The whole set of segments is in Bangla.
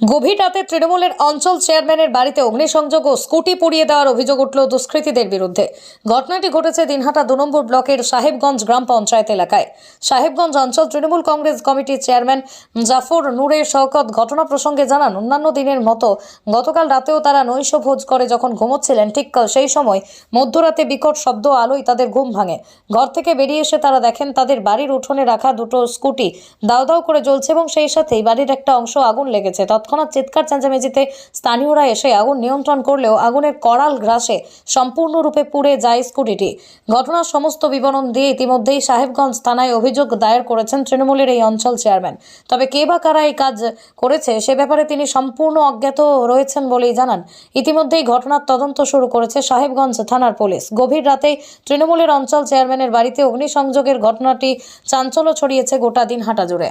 গভীর রাতে তৃণমূলের অঞ্চল চেয়ারম্যানের বাড়িতে অগ্নিসংযোগ ও স্কুটি পুড়িয়ে দেওয়ার অভিযোগ উঠল দুষ্কৃতীদের বিরুদ্ধে। ঘটনাটি ঘটেছে দিনহাটা দু নম্বর ব্লকের সাহেবগঞ্জ গ্রাম পঞ্চায়েত এলাকায়। সাহেবগঞ্জ অঞ্চল তৃণমূল কংগ্রেস কমিটির চেয়ারম্যান জাফর নূরের শওকত ঘটনা প্রসঙ্গে জানান, অন্যান্য দিনের মতো গতকাল রাতেও তারা নৈশ ভোজ করে যখন ঘুমোচ্ছিলেন, ঠিক সেই সময় মধ্যরাতে বিকট শব্দ আলোয় তাদের ঘুম ভাঙে। ঘর থেকে বেরিয়ে এসে তারা দেখেন, তাদের বাড়ির উঠোনে রাখা দুটো স্কুটি দাও দাও করে জ্বলছে এবং সেই সাথেই বাড়ির একটা অংশ আগুন লেগেছে। তৎক্ষণাৎ চিৎকার চেঁচামেচিতে স্থানীয়রা এসে আগুন নিয়ন্ত্রণ করলেও আগুনের করাল গ্রাসে সম্পূর্ণরূপে পুড়ে যায় স্কুটিটি। ঘটনার সমস্ত বিবরণ দিয়ে ইতিমধ্যেই সাহেবগঞ্জ থানায় অভিযোগ দায়ের করেছেন তৃণমূলের এই অঞ্চল চেয়ারম্যান। তবে কে বা কারা এই কাজ করেছে সে ব্যাপারে তিনি সম্পূর্ণ অজ্ঞাত রয়েছেন বলেই জানান। ইতিমধ্যেই ঘটনার তদন্ত শুরু করেছে সাহেবগঞ্জ থানার পুলিশ। গভীর রাতে তৃণমূলের অঞ্চল চেয়ারম্যানের বাড়িতে অগ্নিসংযোগের ঘটনাটি চাঞ্চল্য ছড়িয়েছে গোটা দিন হাঁটা জুড়ে।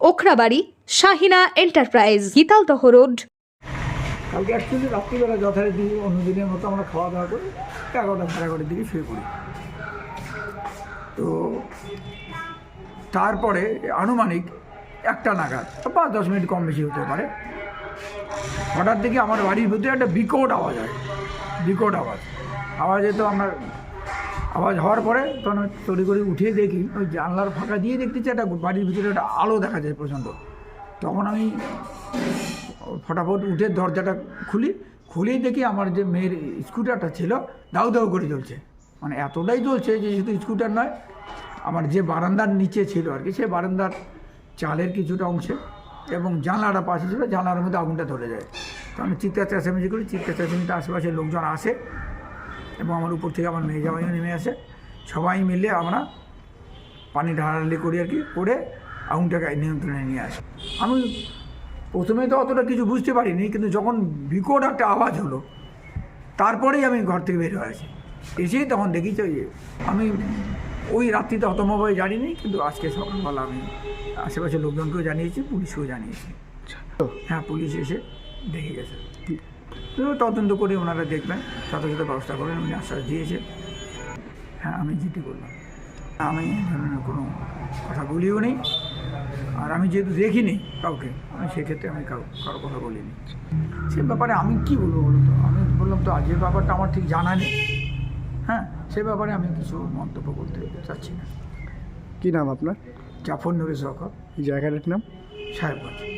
Okhrabari, Shahina enterprise, Gitaldaha road. কালকে অ্যাকচুয়ালি রাত্রিবেলা যথারীতি অন্য দিনের মতো আমরা খাওয়া দাওয়া করি এগারোটা, সাড়ে এগারোটার দিকে শুয়ে পড়ি। তো তারপরে আনুমানিক একটা নাগাদ পাঁচ দশ মিনিট কম বেশি হতে পারে, হঠাৎ দেখি আমার বাড়ির ভিতরে একটা বিকট আওয়াজ হয়। বিকট আওয়াজ। আওয়াজে তো আমার আওয়াজ হওয়ার পরে তখন তড়ি করে উঠিয়ে দেখি, ওই জানলার ফাঁকা দিয়ে দেখতেছি একটা বাড়ির ভিতরে একটা আলো দেখা যায় প্রচণ্ড। তখন আমি ফটাফট উঠে দরজাটা খুলি, খুলেই দেখি আমার যে মেয়ের স্কুটারটা ছিল, দাউ দাউ করে জ্বলছে। মানে এতটাই জ্বলছে যে শুধু স্কুটার নয়, আমার যে বারান্দার নিচে ছিল আর কি, সে বারান্দার চালের কিছুটা অংশে এবং জানলাটা পাশে ছিল, জানলার মধ্যে আগুনটা ধরে যায়। তো আমি চিৎকার চেঁচামেচি করি, চিৎকার চেঁচামেচিতে আশেপাশে লোকজন আসে এবং আমার উপর থেকে আমার মেয়ে জামাইও নেমে আসে। সবাই মিলে আমরা পানি ঢালাঢালি করি আর কি করে আগুনটাকে নিয়ন্ত্রণে নিয়ে আসি। আমি প্রথমে তো অতটা কিছু বুঝতে পারিনি কিন্তু যখন বিকট একটা আওয়াজ হলো তারপরেই আমি ঘর থেকে বের হয়ে আসি। এসেই তখন দেখি যে আমি ওই রাত্রিতে হতমভাবে জানিনি কিন্তু আজকে সকালবেলা আমি আশেপাশের লোকজনকেও জানিয়েছি পুলিশকেও জানিয়েছি। হ্যাঁ পুলিশ এসে দেখে গেছে। তো তদন্ত করে ওনারা দেখবেন সাথে সাথে ব্যবস্থা করবেন উনি আশ্বাস দিয়েছে। হ্যাঁ আমি জিটি করলাম আমি এই ধরনের কোনো কথা বলিও নেই। আর আমি যেহেতু দেখিনি কাউকে আমি সেক্ষেত্রে আমি কাউ কারও কথা বলিনি। সে ব্যাপারে আমি কি বলব বলুন তো? আমি বললাম তো যে ব্যাপারটা আমার ঠিক জানা নেই। হ্যাঁ সে ব্যাপারে আমি কিছু মন্তব্য করতে চাচ্ছি না। কী নাম আপনার? জাফর নুরে সরকার। এই জায়গাটার নাম? সাহেবগঞ্জ।